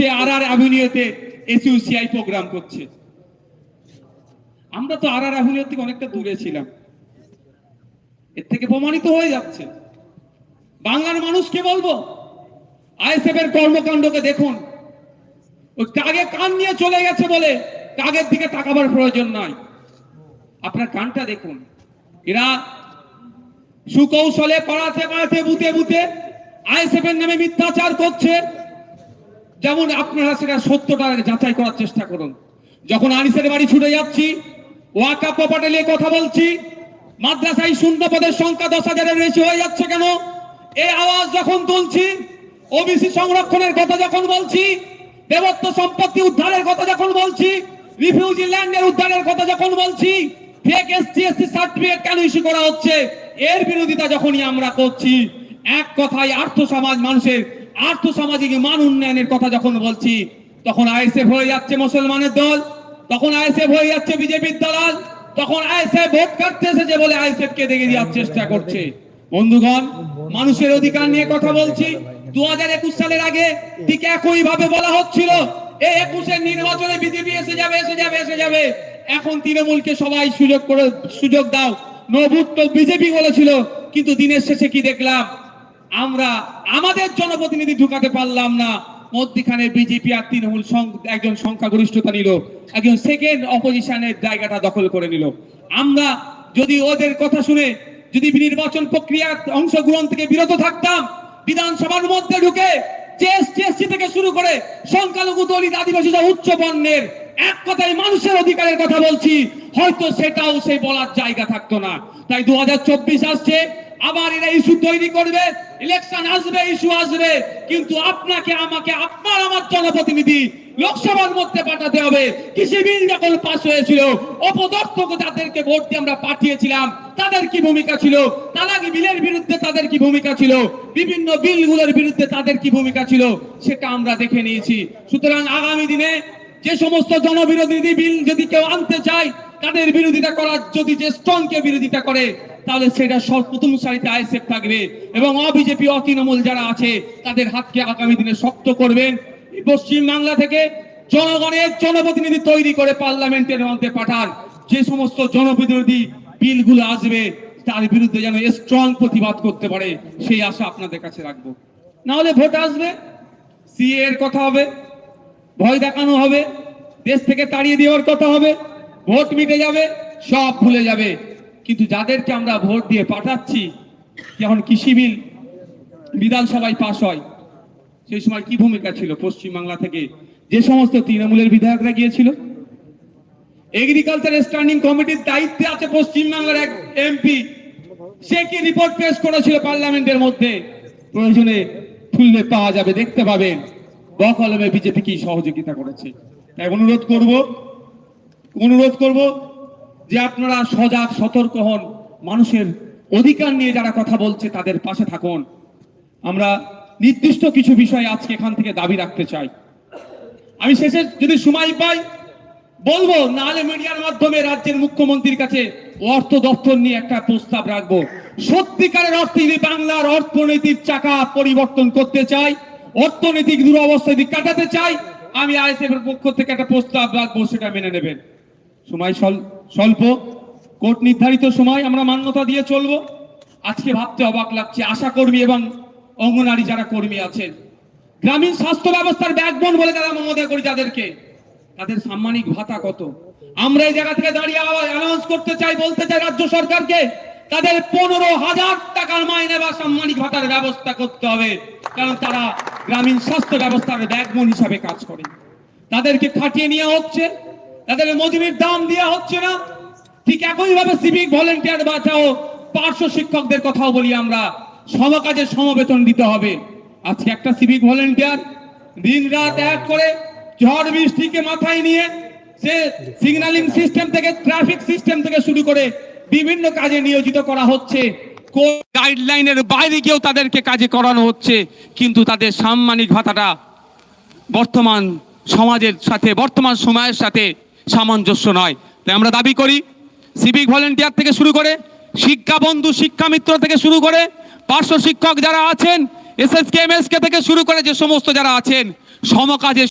করছে আর আর অ্যাভিনিউতে এসইউসিআই প্রোগ্রাম করছে। আমরা তো আর আর অ্যাভিনিউ থেকে অনেকটা দূরে ছিলাম। এর থেকে প্রমাণিত হয়ে যাচ্ছে। বাংলার মানুষকে বলব? আইএসএফ এর কর্মকাণ্ডকে দেখুন। ওই কাগে কান নিয়ে চলে গেছে বলে কাগের দিকে তাকাবার প্রয়োজন নাই। আপনার কানটা দেখুন। এরা সুকৌশলে পাড়াতে পাড়াতে বুতে বুতে আইএসএফ এর নামে মিথ্যাচার করছে। যেমন আপনারা সেটা সত্যটা যাচাই করার চেষ্টা করুন। যখন আনিসের বাড়ি ছুটে যাচ্ছি, ওয়াকা প্রপার্টি নিয়ে কথা বলছি, মাদ্রাসায় শূন্য পদের সংখ্যা দশ হাজারের বেশি হয়ে যাচ্ছে কেন? এই আওয়াজ যখন তুলছি, ওবিসি সংরক্ষণের কথা যখন বলছি, দেবত্ব সম্পত্তি উদ্ধারের কথা যখন বলছি, রিফিউজি ল্যান্ডের উদ্ধারের কথা যখন বলছি ফেক এসটি এসসি সার্টিফিকেট কেন ইস্যু করা হচ্ছে? এর বিরোধিতা যখনই আমরা করছি, এক কথায় আর্থ সমাজ মানুষের আর্থ সামাজিক মান উন্নয়নের কথা যখন বলছি, তখন আইএসএফ হয়ে যাচ্ছে মুসলমানের দল, তখন আইএসএফ হয়ে যাচ্ছে বিজেপির দালাল, তখন আইএসএফ ভোট কাটতে এসেছে বলে আইএসএফ কে দেখে দেওয়ার চেষ্টা করছে। বন্ধুগণ, মানুষের অধিকার নিয়ে কথা বলছি। দু হাজার একুশ সালের আগে ঠিক একই ভাবে বলা হচ্ছিল এই একুশের নির্বাচনে বিজেপি এসে যাবে এসে যাবে এসে যাবে। এখন তৃণমূলকে সবাই সুযোগ করে সুযোগ দাও। নবুট বিজেপি বলেছিল, কিন্তু দিনের শেষে কি দেখলাম? আমরা আমাদের জনপ্রতিনিধি ঢুকাতে পারলাম না। মধ্যখানে বিজেপি আর তৃণমূল একজন সংখ্যাগরিষ্ঠতা নিল। একজন সেকেন্ড অপোজিশনের জায়গাটা দখল করে নিল। আমরা যদি ওদের কথা শুনে যদি নির্বাচন প্রক্রিয়ার অংশগ্রহণ থেকে বিরত থাকতাম, বিধানসভার মধ্যে ঢুকে থেকে শুরু করে সংখ্যালঘু দলিত আদিবাসী উচ্চ বর্ণের, এক কথায় মানুষের অধিকারের কথা বলছি, হয়তো সেটাও সে বলার জায়গা থাকতো না। তাই দু হাজার চব্বিশ আসছে আবার এরা ইস্যু তৈরি করবে ইলেকশন আসবে, ইস্যু আসবে, কিন্তু আপনাকে, আমাকে, আপনার আমার জনপ্রতিনিধি লোকসভার মধ্যে পাঠাতে হবে। কৃষি বিল যখন পাশ হয়েছিল অপদর্থক তাদেরকে ভোট দিয়ে আমরা পাঠিয়েছিলাম, তাদের কি ভূমিকা ছিল? তালাক বিলের বিরুদ্ধে তাদের কি ভূমিকা ছিল? বিভিন্ন বিলগুলোর বিরুদ্ধে তাদের কি ভূমিকা ছিল? সেটা আমরা দেখে নিয়েছি। সুতরাং আগামী দিনে যে সমস্ত জনবিরোধী বিল যদি কেউ আনতে চায়, তাদের বিরোধিতা করার যদি যে স্ট্রংকে বিরোধিতা করে তাহলে সেটা সব প্রথম সারিতে আইএসএফ থাকবে এবং অবিজেপি, অতৃণমূল যারা আছে, তাদের হাতকে আগামী দিনে শক্ত করবেন। পশ্চিম বাংলা থেকে জনগণের জনপ্রতিনিধি তৈরি করে পার্লামেন্টের মধ্যে পাঠান। যে সমস্ত জনপ্রতিনিধি বিলগুলো আসবে, তার বিরুদ্ধে যেন স্ট্রং প্রতিবাদ করতে পারে, সেই আশা আপনাদের কাছে রাখব। না হলে ভোট আসবে, সিএ এর কথা হবে, ভয় দেখানো হবে, দেশ থেকে তাড়িয়ে দেওয়ার কথা হবে, ভোট মিটে যাবে, সব ভুলে যাবে। কিন্তু যাদেরকে আমরা ভোট দিয়ে পাঠাচ্ছি, যখন কৃষি বিল বিধানসভায় পাশ হয়, সেই সময় কি ভূমিকা ছিল পশ্চিমবাংলা থেকে? যে সমস্ত তৃণমূলের বিধায়করা গিয়েছিল? এগ্রিকালচার স্ট্যান্ডিং কমিটির দায়িত্বে আছে পশ্চিমবাংলার এক এমপি সে কি রিপোর্ট পেশ করেছিল পার্লামেন্টের মধ্যে? প্রয়োজনে খুললে পাওয়া যাবে, দেখতে পাবেন। বকলমে বিজেপি কি সহযোগিতা করেছে? তাই অনুরোধ করব অনুরোধ করব যে আপনারা সজাগ, সতর্ক হন, মানুষের অধিকার নিয়ে যারা কথা বলছে তাদের পাশে থাকুন। আমরা নির্দিষ্ট কিছু বিষয় আজকে এখান থেকে দাবি রাখতে চাই। আমি শেষে যদি সময় পাই, বলব, নাহলে মিডিয়ার মাধ্যমে রাজ্যের মুখ্যমন্ত্রীর কাছে অর্থ দপ্তর নিয়ে একটা প্রস্তাব রাখব। সত্যিকারের অর্থে যদি বাংলার অর্থনৈতিক চাকা পরিবর্তন করতে চাই, অর্থনৈতিক দুরবস্থা যদি কাটাতে চাই, আমি আইএসএফ এর পক্ষ থেকে একটা প্রস্তাব রাখব, সেটা মেনে নেবেন। সময় স্বল্প। কোর্ট নির্ধারিত সময় আমরা মান্যতা দিয়ে চলবো। আজকে ভাবতে অবাক লাগছে, আশা কর্মী এবং অঙ্গনারী যারা কর্মী আছেন। গ্রামীণ স্বাস্থ্য ব্যবস্থার ব্যাকবোন বলে যারা মমতা করি যাদেরকে। তাদের সাম্মানিক ভাতা কত? আমরা এই জায়গা থেকে দাঁড়িয়ে করতে চাই, বলতে চাই রাজ্য সরকারকে, তাদের পনেরো হাজার টাকার মাইনে বা সাম্মানিক ভাতার ব্যবস্থা করতে হবে। কারণ তারা গ্রামীণ স্বাস্থ্য ব্যবস্থার ব্যাকবোন হিসাবে কাজ করে তাদেরকে খাটিয়ে নেওয়া হচ্ছে। তাদের মজুরির দাম দেওয়া হচ্ছে না। ঠিক একই ভাবে সিভিক ভলেন্টিয়ার বাঁচাও পার্শ্ব শিক্ষকদের কথাও বলি আমরা সমকাজে সমবেতন দিতে হবে। আজকে একটা সিভিক ভলেন্টিয়ার দিন রাত এক করে ঝড় বৃষ্টিকে মাথায় নিয়ে সে সিগন্যালিং সিস্টেম থেকে ট্রাফিক সিস্টেম থেকে শুরু করে বিভিন্ন কাজে নিয়োজিত করা হচ্ছে। গাইডলাইনের বাইরে গিয়েও তাদেরকে কাজে করানো হচ্ছে, কিন্তু তাদের সাম্মানিক ভাতাটা বর্তমান সমাজের সাথে, বর্তমান সময়ের সাথে সামঞ্জস্য নয়। তাই আমরা দাবি করি সিভিক ভলেন্টিয়ার থেকে শুরু করে, শিক্ষা বন্ধু, শিক্ষা মিত্র থেকে শুরু করে, পার্শ্ব শিক্ষক যারা আছেন S S K M S K থেকে শুরু করে যে সমস্ত যারা আছেন, সমকাজে